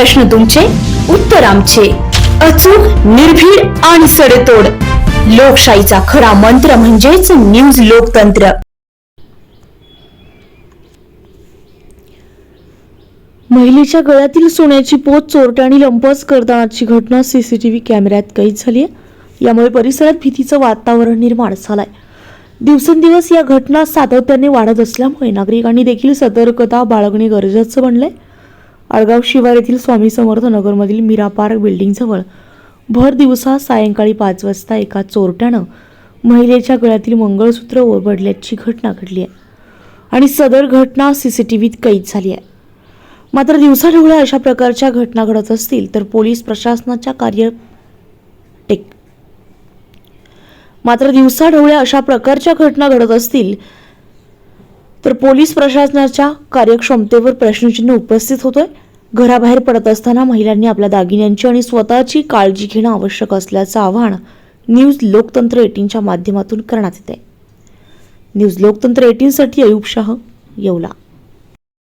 प्रश्न तुमचे उत्तर आमचे. अचूक निर्भीड आणि सडेतोड. लोकशाहीचा खरा मंत्र म्हणजेच न्यूज लोकतंत्र. महिलेच्या गळ्यातील सोन्याची पोत चोरट्याने लंपस करतानाची घटना सीसीटीव्ही कॅमेऱ्यात कैद झाली आहे यामुळे परिसरात भीतीचं वातावरण निर्माण झालंय. दिवसेंदिवस या घटना सातत्याने वाढत असल्यामुळे नागरिकांनी देखील सतर्कता बाळगणे गरजेचं बनलंय. आळगाव शिवार येथील स्वामी समर्थ नगरमधील मीरा पार्क बिल्डिंगजवळ भर दिवसा सायंकाळी पाच वाजता एका चोरट्यानं महिलेच्या गळ्यातील मंगळसूत्र ओरबडल्याची घटना घडली आहे. आणि सदर घटना सीसीटीव्हीत कैद झाली आहे. मात्र दिवसाढवळ्या अशा प्रकारच्या घटना घडत असतील तर पोलीस प्रशासनाच्या कार्य टेक. मात्र दिवसाढवळ्या अशा प्रकारच्या घटना घडत असतील तर पोलीस प्रशासनाच्या कार्यक्षमतेवर प्रश्नचिन्ह उपस्थित होतोय. घराबाहेर पडत असताना महिलांनी आपल्या दागिन्यांची आणि स्वतःची काळजी घेणं आवश्यक असल्याचं आवाहन न्यूज लोकतंत्र एटीनच्या माध्यमातून करण्यात येते न्यूज लोकतंत्र एटीनसाठी अयुब शाह येवला.